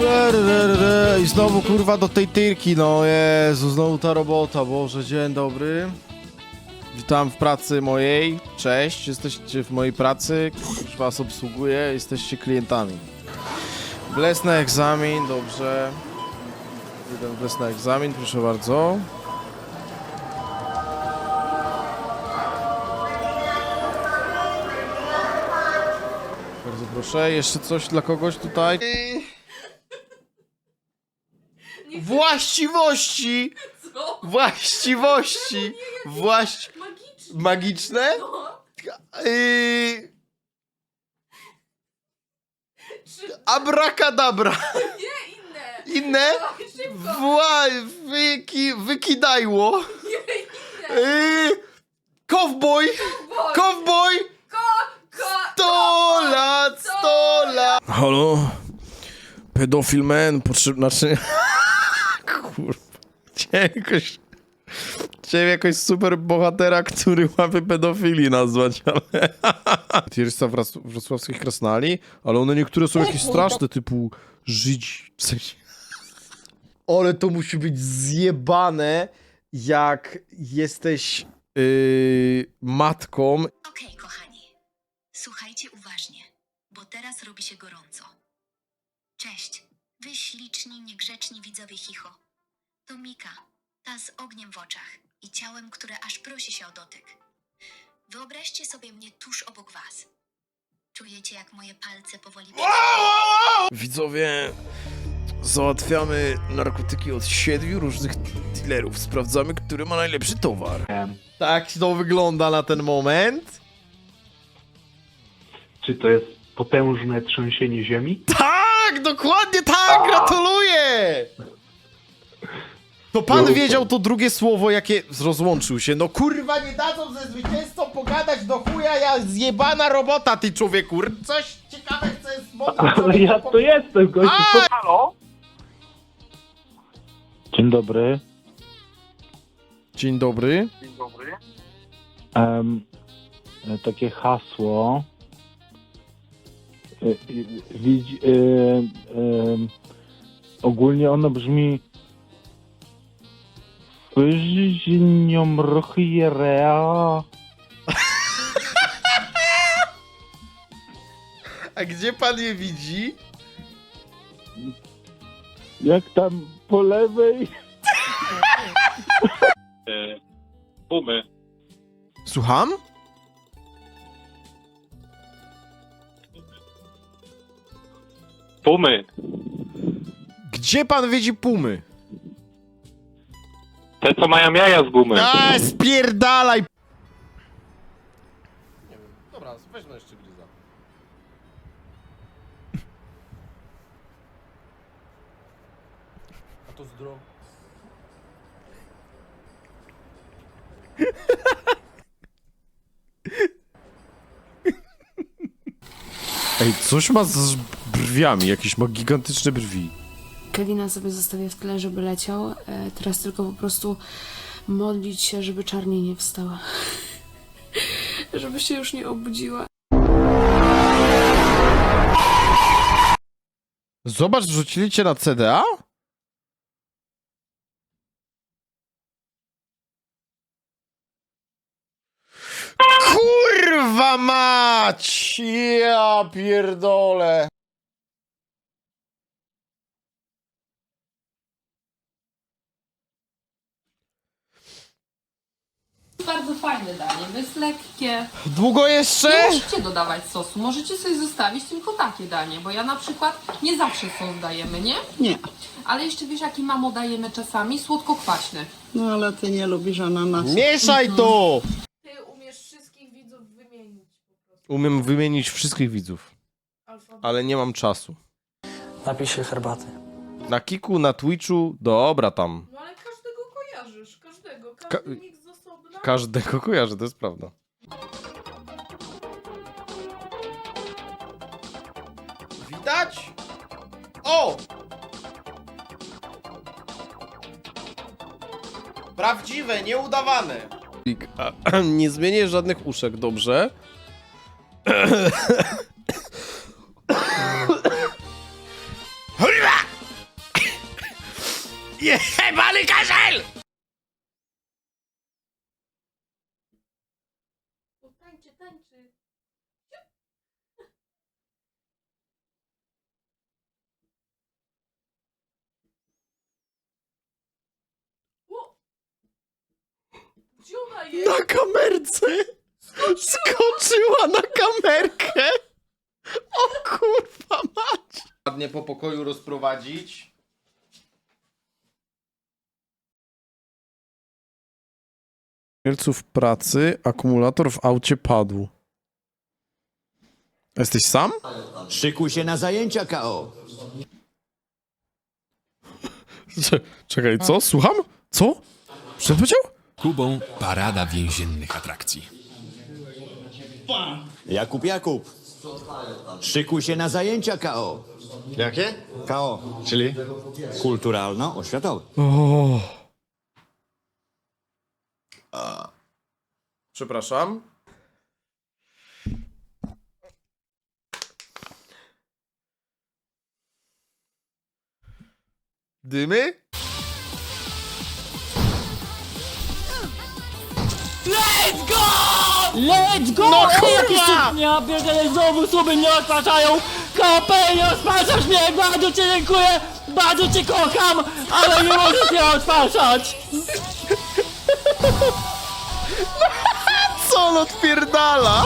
Ej, znowu kurwa do tej tyrki, no Jezu, znowu ta robota, Boże, dzień dobry. Witam w pracy mojej, cześć, jesteście w mojej pracy, już was obsługuję, jesteście klientami. Bles na egzamin, dobrze. Jeden bles na egzamin, proszę bardzo. Bardzo proszę, jeszcze coś dla kogoś tutaj? Właściwości! Co? Właściwości! Właści... Magiczne. Magiczne? No. Czy... Abracadabra! Nie, inne. Inne? Dawaj, szybko. Wła... Wyki... Wykidajło! Nie, inne. Yy... Cowboy! Boj. Cowboy! Ko, lat! Sto lat! Halo? Pedofil man, potrzebna czy... Kurwa. Chciałem jakoś... Chciałem jakoś super bohatera, który łapie pedofili nazwać, ale... Tiersa wras- wrocławskich krasnali, ale one niektóre są jakieś straszne, typu żyć... W sensie... Ale to musi być zjebane, jak jesteś yy, matką Okej, kochani. Słuchajcie uważnie, bo teraz robi się gorąco. Cześć, wy śliczni, niegrzeczni widzowie Chicho. To Mika, ta z ogniem w oczach i ciałem, które aż prosi się o dotyk. Wyobraźcie sobie mnie tuż obok was. Czujecie, jak moje palce powoli... Widzowie, załatwiamy narkotyki od siedmiu różnych dealerów. Sprawdzamy, który ma najlepszy towar. Tak to wygląda na ten moment. Czy to jest potężne trzęsienie ziemi? Tak, dokładnie tak, gratuluję! To pan No. wiedział to drugie słowo, jakie rozłączył się. No kurwa, nie dadzą ze zwycięzcą pogadać do chuja, ja zjebana robota, ty człowieku. Coś ciekawe chcę z mądrym Ale ja to jestem, gościu. A! Co, halo? Dzień dobry. Dzień dobry. Em, e, takie hasło. E, e, Widzi, e, em, ogólnie ono brzmi Wyżnią rochierea. A gdzie pan je widzi? Jak tam po lewej? Pumy. Słucham? Pumy. Gdzie pan widzi pumy? Te, co mają jaja z gumy. A, spierdalaj! Nie wiem, dobra, weźmy jeszcze gryza. A to zdrowo. Ej, coś ma z brwiami, jakieś ma gigantyczne brwi. Kevina sobie zostawię w tle, żeby leciał. E, teraz tylko po prostu modlić się, żeby czarnie nie wstała. żeby się już nie obudziła. Zobacz, rzucili cię na CDA? Kurwa mać! Ja pierdolę. Bardzo fajne danie, bo jest lekkie. Długo Nie jeszcze? musicie dodawać sosu, możecie sobie zostawić tylko takie danie, bo ja na przykład nie zawsze sos dajemy, nie? Nie, Ale jeszcze wiesz jaki mamo dajemy czasami? Słodko-kwaśny. no ale ty nie lubisz ananasu. Mieszaj to! Ty umiesz wszystkich widzów wymienić po prostu. Umiem wymienić wszystkich widzów, ale nie mam czasu. Napij się herbaty. Na Kiku, na Twitchu, dobra tam. No ale każdego kojarzysz, każdego, Ka- każdy osobna. Każdego kojarzę, to jest prawda. Widać? O! Prawdziwe, nieudawane. Nie zmienię żadnych uszek, dobrze? Jebany kaszel! Gdzie ona jest? Na kamerce! Skoczyła na kamerkę! O kurwa mać! Ładnie po pokoju rozprowadzić. Mielców pracy, akumulator w aucie padł. Jesteś sam? Szykuj się na zajęcia KO. Cze- Czekaj, co? Słucham? Co? Co powiedział? Kubą parada więziennych atrakcji. Jakub Jakub. Szykuj się na zajęcia KO. Jakie? KO. Czyli? Kulturalno-oświatowe. O. Przepraszam. Dymy? Let's go! No Ej, jakiś kurwa! pierdolę, znowu suby mnie odpaczają! KP, nie odpaczasz mnie! Bardzo cię dziękuję! Bardzo cię kocham! Ale nie możesz mnie odpaczać! Co on odpierdala?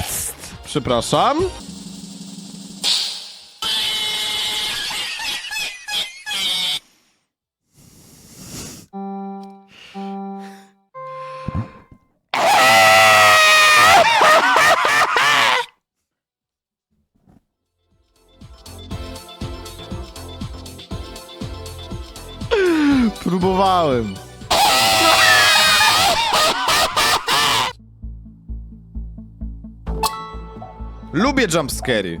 Jest! Przepraszam. Lubię jumpscary.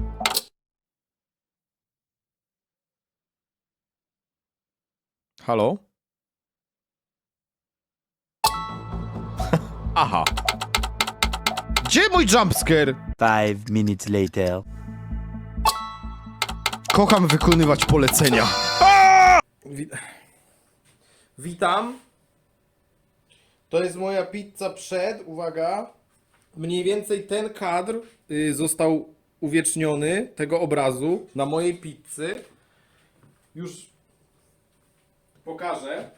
Halo? Aha. Gdzie mój jumpscare? Five minutes later. Kocham wykonywać polecenia. Witam. To jest moja pizza przed, uwaga. Mniej więcej ten kadr został uwieczniony, tego obrazu, na mojej pizzy. Już pokażę.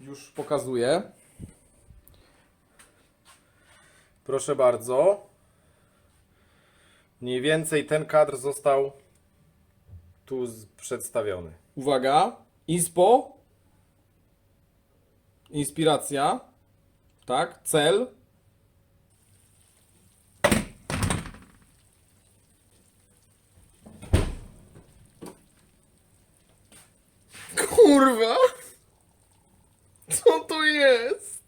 Już pokazuję. Proszę bardzo. Mniej więcej ten kadr został tu przedstawiony. Uwaga, inspo, inspiracja, tak, cel. Kurwa! Co to jest?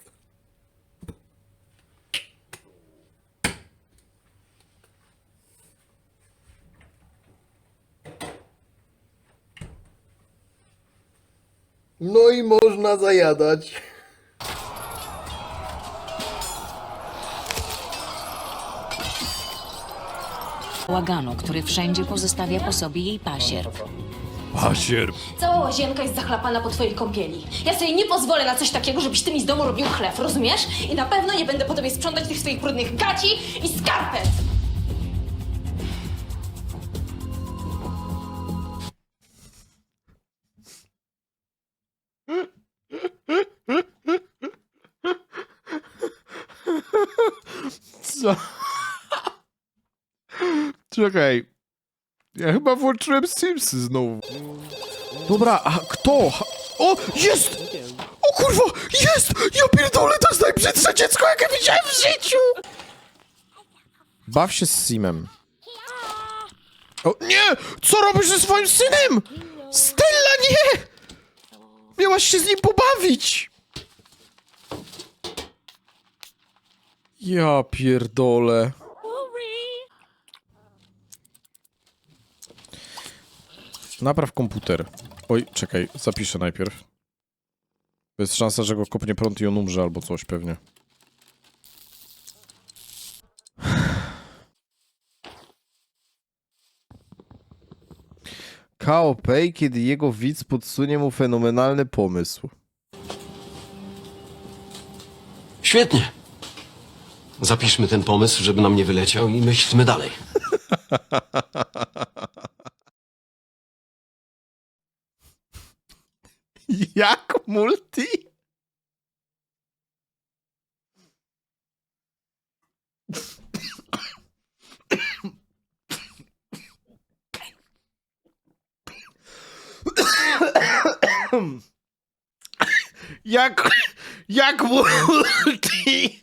No i można zajadać. Bałaganu, który wszędzie pozostawia po sobie jej pasierb. Pasierb. Cała łazienka jest zachlapana po twojej kąpieli. Ja sobie nie pozwolę na coś takiego, żebyś ty mi z domu robił chleb, rozumiesz? I na pewno nie będę po tobie sprzątać tych swoich brudnych gaci i skarpet! Co? Czekaj. Ja chyba włączyłem Simsy znowu. Dobra, a kto? O, jest! O kurwa, jest! Ja pierdolę, to jest najbrzydsze dziecko, jakie widziałem w życiu! Baw się z Simem. O, nie! Co robisz ze swoim synem? Stella, nie! Miałaś się z nim pobawić! Ja pierdolę. Napraw komputer. Oj, czekaj, zapiszę najpierw. To jest szansa, że go kopnie prąd i on umrze albo coś pewnie. Kao Pei, kiedy jego widz podsunie mu fenomenalny pomysł. Świetnie. Zapiszmy ten pomysł, żeby nam nie wyleciał i myślmy dalej. Jak multi? Jak, jak multi